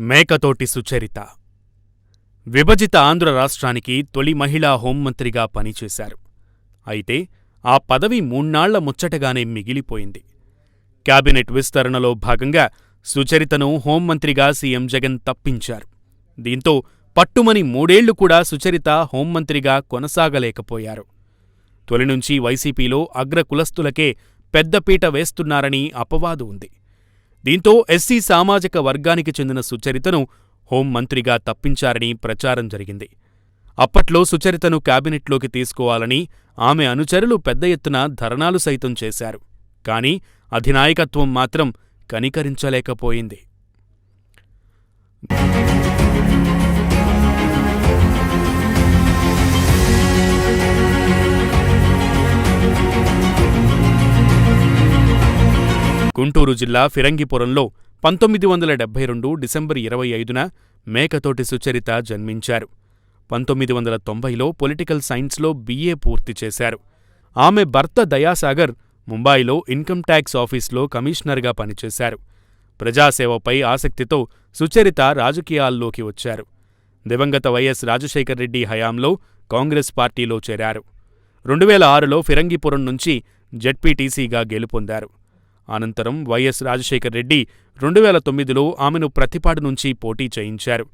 మేకతోటి సుచరిత. విభజిత ఆంధ్ర రాష్ట్రానికి తొలి మహిళా హోంమంత్రిగా పనిచేశారు. అయితే ఆ పదవి మూణ్ణాళ్ళ ముచ్చటగానే మిగిలిపోయింది. కేబినెట్ విస్తరణలో భాగంగా సుచరితను హోంమంత్రిగా సీఎం జగన్ తప్పించారు. దీంతో పట్టుమని మూడేళ్ళు కూడా సుచరిత హోంమంత్రిగా కొనసాగలేకపోయారు. తొలినుంచి వైసీపీలో అగ్రకులస్తులకే పెద్దపీట వేస్తున్నారని అపవాదు ఉంది. దీంతో ఎస్సీ సామాజిక వర్గానికి చెందిన సుచరితను హోంమంత్రిగా తప్పించారని ప్రచారం జరిగింది. అప్పట్లో సుచరితను కేబినెట్లోకి తీసుకోవాలని ఆమె అనుచరులు పెద్ద ఎత్తున ధర్నాలు సైతం చేశారు. కాని అధినాయకత్వం మాత్రం కనికరించలేకపోయింది. గుంటూరు జిల్లా ఫిరంగిపురంలో పంతొమ్మిది వందల డెబ్బై రెండు డిసెంబర్ ఇరవై ఐదున మేకతోటి సుచరిత జన్మించారు. పంతొమ్మిది వందల తొంభైలో పొలిటికల్ సైన్స్లో బీఏ పూర్తి చేశారు. ఆమె భర్త దయాసాగర్ ముంబాయిలో ఇన్కమ్ ట్యాక్స్ ఆఫీస్లో కమిషనర్గా పనిచేశారు. ప్రజాసేవపై ఆసక్తితో సుచరిత రాజకీయాల్లోకి వచ్చారు. దివంగత వైఎస్ రాజశేఖరరెడ్డి హయాంలో కాంగ్రెస్ పార్టీలో చేరారు. రెండు వేల ఆరులో ఫిరంగిపురం నుంచి జెడ్పీటీసీగా గెలుపొందారు. అనంతరం వైఎస్ రాజశేఖర్ రెడ్డి రెండు వేల తొమ్మిదిలో ఆమెను ప్రతిపాడు నుంచి పోటీ చేయించారు.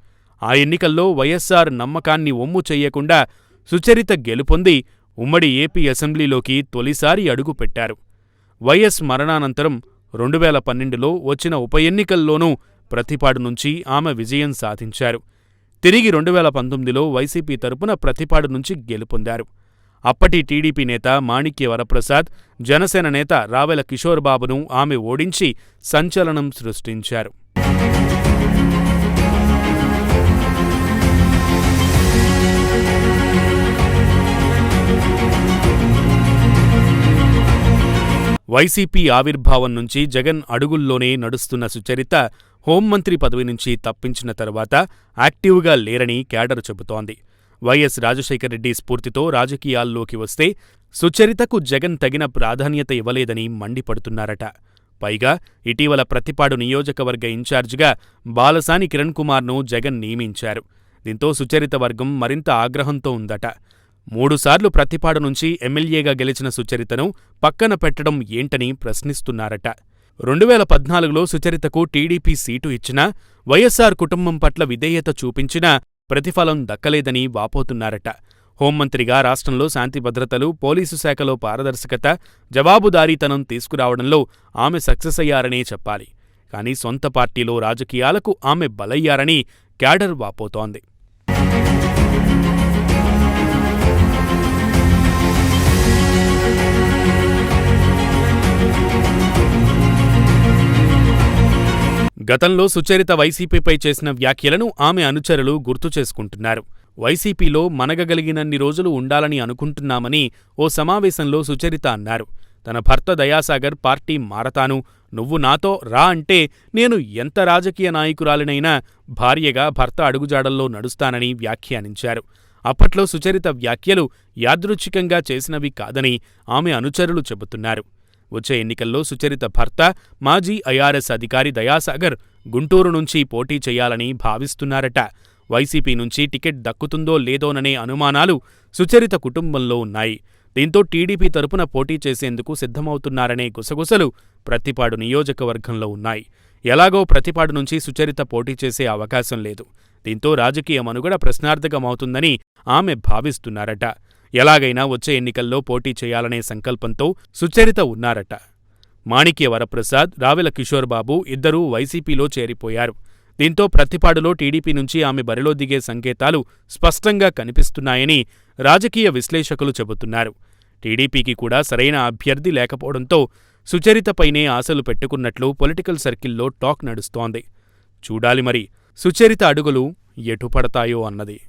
ఆ ఎన్నికల్లో వైఎస్సార్ నమ్మకాన్ని ఒమ్ము చెయ్యకుండా సుచరిత గెలుపొంది ఉమ్మడి ఏపీ అసెంబ్లీలోకి తొలిసారి అడుగుపెట్టారు. వైఎస్ మరణానంతరం రెండు వేల పన్నెండులో వచ్చిన ఉప ఎన్నికల్లోనూ ప్రతిపాడు నుంచి ఆమె విజయం సాధించారు. తిరిగి రెండు వేల పంతొమ్మిదిలో వైసీపీ తరపున ప్రతిపాడు నుంచి గెలుపొందారు. అప్పటి టీడీపీ నేత మాణిక్య వరప్రసాద్ జనసేన నేత రావెల కిషోర్ బాబును ఆమె ఓడించి సంచలనం సృష్టించారు. వైసీపీ ఆవిర్భావం నుంచి జగన్ అడుగుల్లోనే నడుస్తున్న సుచరిత హోంమంత్రి పదవి నుంచి తప్పించిన తరువాత యాక్టివ్గా లేరని కేడర్ చెబుతోంది. వైఎస్ రాజశేఖరరెడ్డి స్ఫూర్తితో రాజకీయాల్లోకి వస్తే సుచరితకు జగన్ తగిన ప్రాధాన్యత ఇవ్వలేదని మండిపడుతున్నారట. పైగా ఇటీవల ప్రతిపాడు నియోజకవర్గ ఇన్ఛార్జిగా బాలసాని కిరణ్ కుమార్ను జగన్ నియమించారు. దీంతో సుచరిత వర్గం మరింత ఆగ్రహంతో ఉందట. మూడుసార్లు ప్రతిపాడు నుంచి ఎమ్మెల్యేగా గెలిచిన సుచరితను పక్కన పెట్టడం ఏంటని ప్రశ్నిస్తున్నారట. రెండు వేల పద్నాలుగులో సుచరితకు టీడీపీ సీటు ఇచ్చినా వైఎస్సార్ కుటుంబం పట్ల విధేయత చూపించినా ప్రతిఫలం దక్కలేదని వాపోతున్నారట. హోంమంత్రిగా రాష్ట్రంలో శాంతి భద్రతలు పోలీసు శాఖలో పారదర్శకత జవాబుదారీతనం తీసుకురావడంలో ఆమె సక్సెస్ అయ్యారనే చెప్పాలి. కానీ సొంత పార్టీలో రాజకీయాలకు ఆమె బలయ్యారని క్యాడర్ వాపోతోంది. గతంలో సుచరిత వైసీపీపై చేసిన వ్యాఖ్యలను ఆమె అనుచరులు గుర్తు చేసుకుంటున్నారు. వైసీపీలో మనగగలిగినన్ని రోజులు ఉండాలని అనుకుంటున్నామని ఓ సమావేశంలో సుచరిత అన్నారు. తన భర్త దయాసాగర్ పార్టీ మారతాను నువ్వు నాతో రా అంటే నేను ఎంత రాజకీయ నాయకురాలినైనా భార్యగా భర్త అడుగుజాడల్లో నడుస్తానని వ్యాఖ్యానించారు. అప్పట్లో సుచరిత వ్యాఖ్యలు యాదృచ్ఛికంగా చేసినవి కాదని ఆమె అనుచరులు చెబుతున్నారు. వచ్చే ఎన్నికల్లో సుచరిత భర్త మాజీ ఐఆర్ఎస్ అధికారి దయాసాగర్ గుంటూరు నుంచి పోటీ చేయాలని భావిస్తున్నారట. వైసీపీ నుంచి టికెట్ దక్కుతుందో లేదోననే అనుమానాలు సుచరిత కుటుంబంలో ఉన్నాయి. దీంతో టీడీపీ తరపున పోటీ చేసేందుకు సిద్ధమవుతున్నారనే గుసగుసలు ప్రతిపాడు నియోజకవర్గంలో ఉన్నాయి. ఎలాగో ప్రతిపాడు నుంచి సుచరిత పోటీ చేసే అవకాశం లేదు. దీంతో రాజకీయ మనుగడ ప్రశ్నార్థకమవుతుందని ఆమె భావిస్తున్నారట. ఎలాగైనా వచ్చే ఎన్నికల్లో పోటీ చేయాలనే సంకల్పంతో సుచరిత ఉన్నారట. మాణిక్య వరప్రసాద్ రావెల కిషోర్ బాబు ఇద్దరూ వైసీపీలో చేరిపోయారు. దీంతో ప్రతిపాడులో టీడీపీ నుంచి ఆమె బరిలో దిగే సంకేతాలు స్పష్టంగా కనిపిస్తున్నాయని రాజకీయ విశ్లేషకులు చెబుతున్నారు. టీడీపీకి కూడా సరైన అభ్యర్థి లేకపోవడంతో సుచరితపైనే ఆశలు పెట్టుకున్నట్లు పొలిటికల్ సర్కిల్లో టాక్ నడుస్తోంది. చూడాలి మరి సుచరిత అడుగులు ఎటుపడతాయో అన్నది.